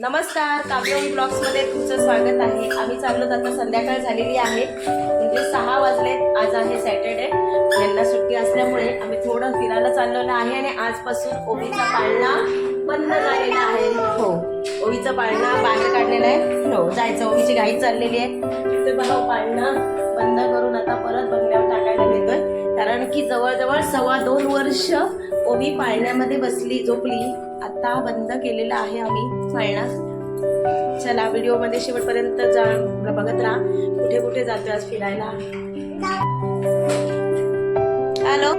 नमस्कार काव्यवंत ब्लॉग्समध्ये तुमचं स्वागत आहे. आम्ही चाललो आता संध्याकाळ झालेली आहे. म्हणजे सहा वाजले आज आहे सॅटर्डे. यांना सुट्टी असल्यामुळे आम्ही थोडं फिरायला चाललेलो आहे आणि आजपासून ओवीचा पाळणा बंद झालेला आहे. हो. ओवीचा पाळणा बाहेर काढलेला आहे. हो. जायचं ओवीची घाई चाललेली आहे. ते बघा पाळणा बंद करून आता परत बंगल्यावर टाकायला घेतोय कारण की जवळजवळ सव्वा दोन वर्ष ओवी पाळण्यामध्ये बसली झोपली. आता बंद केलेला आहे आम्ही. पाळणा चला व्हिडिओमध्ये शेवटपर्यंत जा बघत राहा. कुठे कुठे जातो आज फिरायला? हॅलो?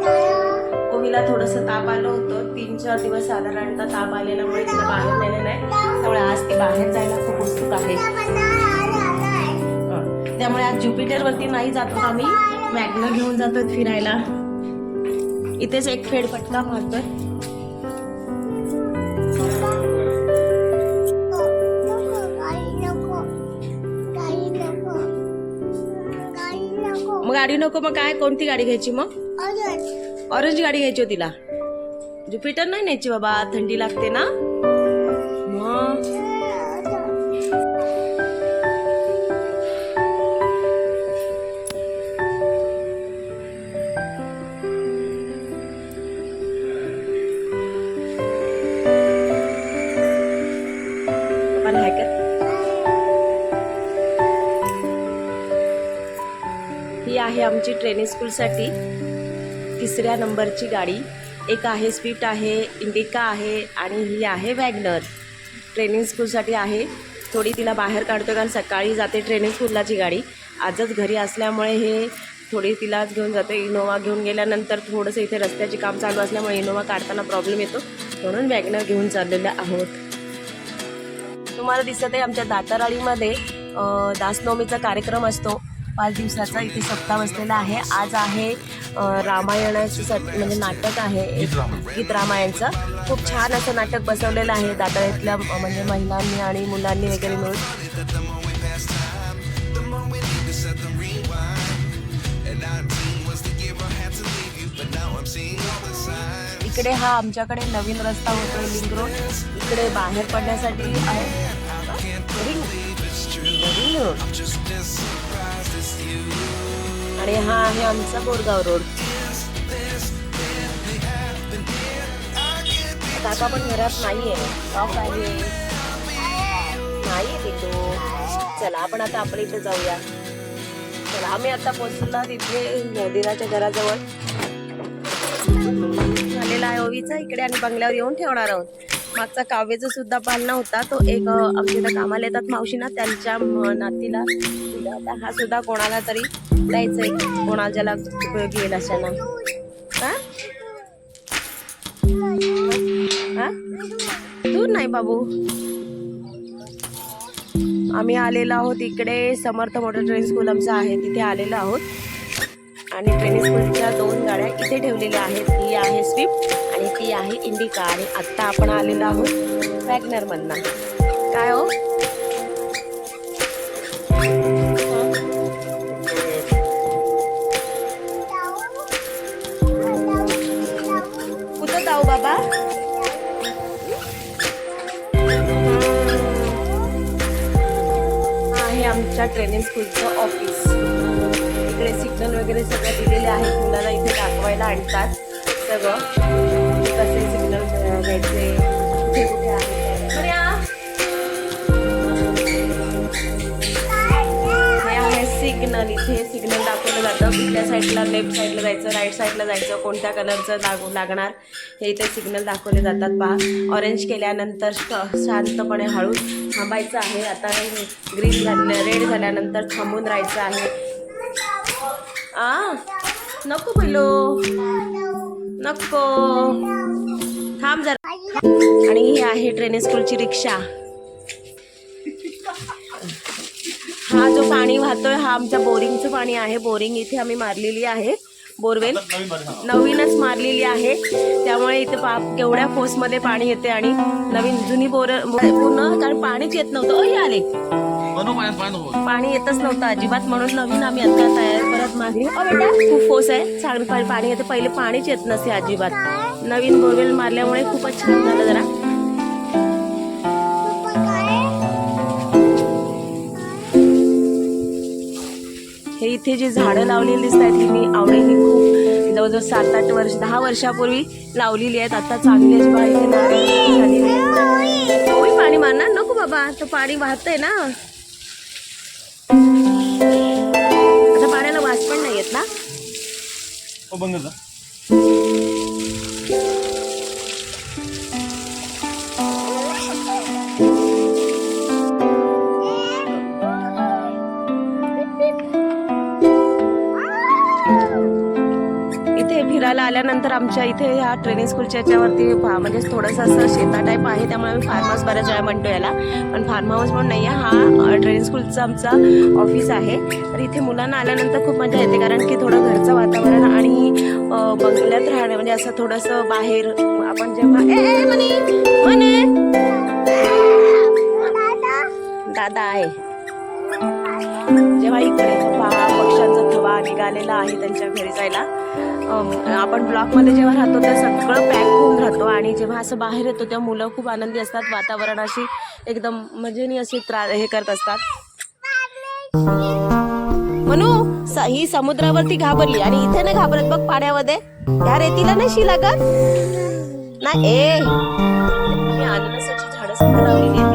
ओवीला थोडस ताप आलं होतं. तीन चार दिवस साधारणतः ताप आलेल्यामुळे तिला बाहेर नेलं नाही. त्यामुळे आज ती बाहेर जायला खूप उत्सुक आहे. त्यामुळे आज ज्युपिटर वरती नाही जातो आम्ही. मॅग्न घेऊन जातोय फिरायला. इथेच एक फेडपट्टा मारतोय. गाडी नको मग काय? कोणती गाडी घ्यायची मग? ऑरेंज गाडी घ्यायची होती तिला. ज्युपिटर नाही न्यायची बाबा थंडी लागते ना. मग? आमची ट्रेनिंग स्कूलसाठी तिसऱ्या नंबरची गाडी. एक आहे स्विफ्ट आहे इंडिका आहे आणि ही आहे वॅगनर. ट्रेनिंग स्कूलसाठी आहे. थोडी तिला बाहेर काढतो कारण सकाळी जाते ट्रेनिंग स्कूललाची गाडी. आजच घरी असल्यामुळे हे थोडी तिलाच घेऊन जातो. इनोवा घेऊन गेल्यानंतर थोडंसं इथे रस्त्याची काम चालू असल्यामुळे इनोवा काढताना प्रॉब्लेम येतो. म्हणून वॅगनर घेऊन चाललेलं आहोत. तुम्हाला दिसत आहे आमच्या दाताराळीमध्ये दासनवमीचा कार्यक्रम असतो. पाच दिवसाचा इथे सप्ताह बसलेला आहे. आज आहे रामायणाचं सत म्हणजे नाटक आहे. गीत रामायणचं. खूप छान असं नाटक बसवलेलं आहे. दाताळ्यातल्या अ, म्हणजे महिलांनी आणि मुलांनी वगैरे मिळून. इकडे हा आमच्याकडे नवीन रस्ता होतोय लिंक रोड इकडे बाहेर पडण्यासाठी आहे. आणि हा आहे आमचा बोरगाव रोड. काका पण घरात नाहीये. ऑफ आहे. नाही तो. चला आपण आता आपण इथे जाऊया. चला आम्ही आता पोहोचलो तिथे दिराच्या घराजवळ. झालेला आहे ओवीचा. इकडे आणि बंगल्यावर येऊन ठेवणार आहोत. मागचा काव्याचा सुद्धा पालना होता. तो एक अ, आमच्या कामाला येतात मावशीना त्यांच्या नातीला दिला हा सुद्धा कोणाला तरी द्यायचंय. आहे कोणाला ज्याला उपयोगी येईल अशा ना दूर नाही बाबू. आम्ही आलेलो आहोत इकडे समर्थ मोटर ट्रेन स्कूल आमचं आहे. तिथे आलेलो आहोत. आणि ट्रेनिंग स्कूलच्या दोन गाड्या इथे ठेवलेल्या आहेत. ही आहे स्विफ्ट. आणि ती आहे इंडिका आणि आत्ता आपण आलेलो आहोत वॅगनरमधनं काय हो? कुठं जाऊ बाबा? आहे आमच्या ट्रेनिंग स्कूलचं ऑफिस इकडे सिग्नल वगैरे सगळं दिलेले आहेत मुलांना इथे दाखवायला आणतात सगळं. कुठल्या साईडला लेफ्ट साईडला जायचं राईट साईडला जायचं कोणत्या कलरचं लागू लागणार हे इथे सिग्नल दाखवले जातात पहा. ऑरेंज केल्यानंतर श- शांतपणे हळू थांबायचं आहे. आता ग्रीन झालं रेड झाल्यानंतर थांबून राहायचं आहे. आ नको पहिलो नको. थांब जरा. आणि ही आहे ट्रेनिंग स्कूलची रिक्षा. हा जो पाणी वाहतोय हा आमच्या बोरिंगचं पाणी आहे. बोरिंग इथे आम्ही मारलेली आहे. बोरवेल नवीनच मारलेली आहे. त्यामुळे इथे पा केवढ्या फोर्समध्ये पाणी येते आणि नवीन जुनी बोर पूर्ण कारण पाणीच येत नव्हतं. अय आले. पाणी येतच नव्हतं अजिबात. म्हणून नवीन आम्ही आता तयार परत अ बेटा खूप फोर्स आहे. चांगलं पाणी येते. पहिले पाणीच येत नसे अजिबात. नवीन बोरवेल मारल्यामुळे खूपच छान झालं जरा. हे इथे जी झाडं लावलेली दिसत आहेत ही मी आवडेली खूप जवळजवळ सात आठ वर्ष दहा वर्षापूर्वी लावलेली आहेत. आता चांगली अजिबात इथे झालेली आहे. पाणी मारणार? नको बाबा तो पाणी वाहतंय ना. आता पाण्याला वास पण नाही येत ना. हो, फिरायला आमच्या इथे ह्या ट्रेनिंग स्कूलच्या याच्यावरती फा- म्हणजे थोडंसं असं शेता टाईप आहे त्यामुळे आम्ही फार्म हाऊस बऱ्याच वेळा म्हणतो याला. पण फार्म हाऊस म्हणून नाही आहे हा ट्रेनिंग स्कूलचा आमचा ऑफिस आहे. तर इथे मुलांना आल्यानंतर खूप मजा येते कारण की थोडं घरचं वातावरण आणि बंगल्यात राहणं म्हणजे असं थोडंसं बाहेर आपण जेव्हा दादा आहे. जेव्हा इकडे पहा पक्ष्यांचा थवा निघालेला आहे त्यांच्या घरी जायला आपण ब्लॉकमध्ये जेव्हा राहतो ते सगळं पॅक होऊन राहतो आणि जेव्हा असं बाहेर येतो तेव्हा मुलं खूप आनंदी असतात. वातावरणाशी एकदम म्हणजे मजेनी अशी त्रा हे करत असतात. म्हणू ही समुद्रावरती घाबरली आणि इथे नाही घाबरत बघ पाण्यामध्ये. ह्या रेतीला नाही शी लागत नाही ए. मी झाडं सुद्धा लावलेली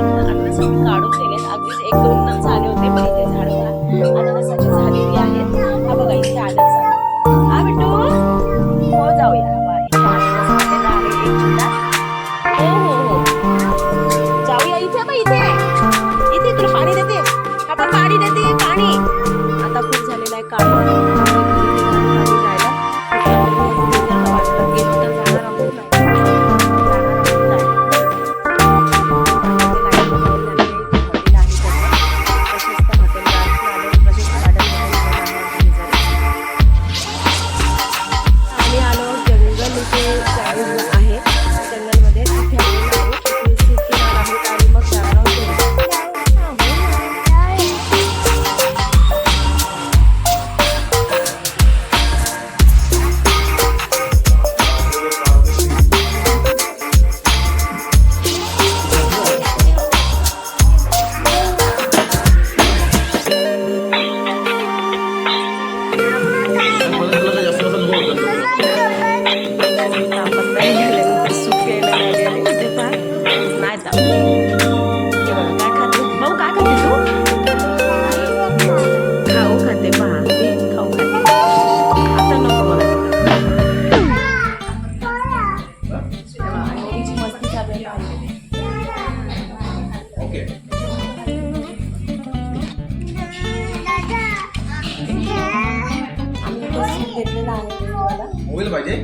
मोबाईल पाहिजे.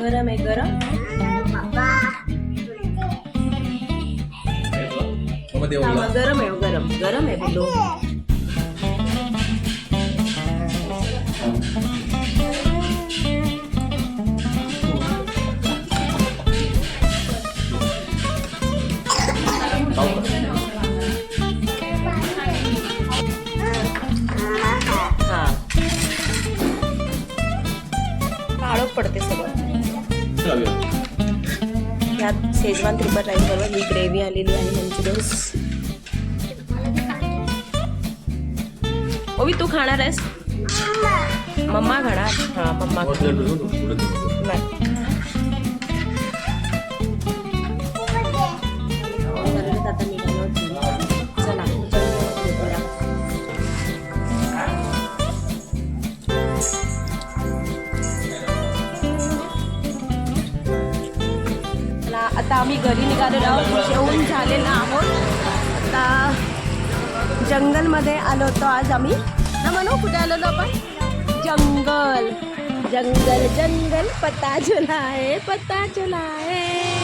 गरम आहे गरम. गरम आहे हो, गरम गरम. आहे बिल्लू काळोख पडते सगळं. यात शेजवान त्रिपट राईस बरोबर ही ग्रेव्ही आलेली आहे मंचुरियन्स ओवी तू खाणार आहेस? मम्मा खाणार? हा मम्मा नाही. घरी निघालेलो आहोत. जेवून झालेलं आहोत. आता जंगलमध्ये आलो होतो आज आम्ही. ना म्हणू कुठे आलेलो आपण? जंगल. जंगल जंगल. पता चला आहे पता चला आहे.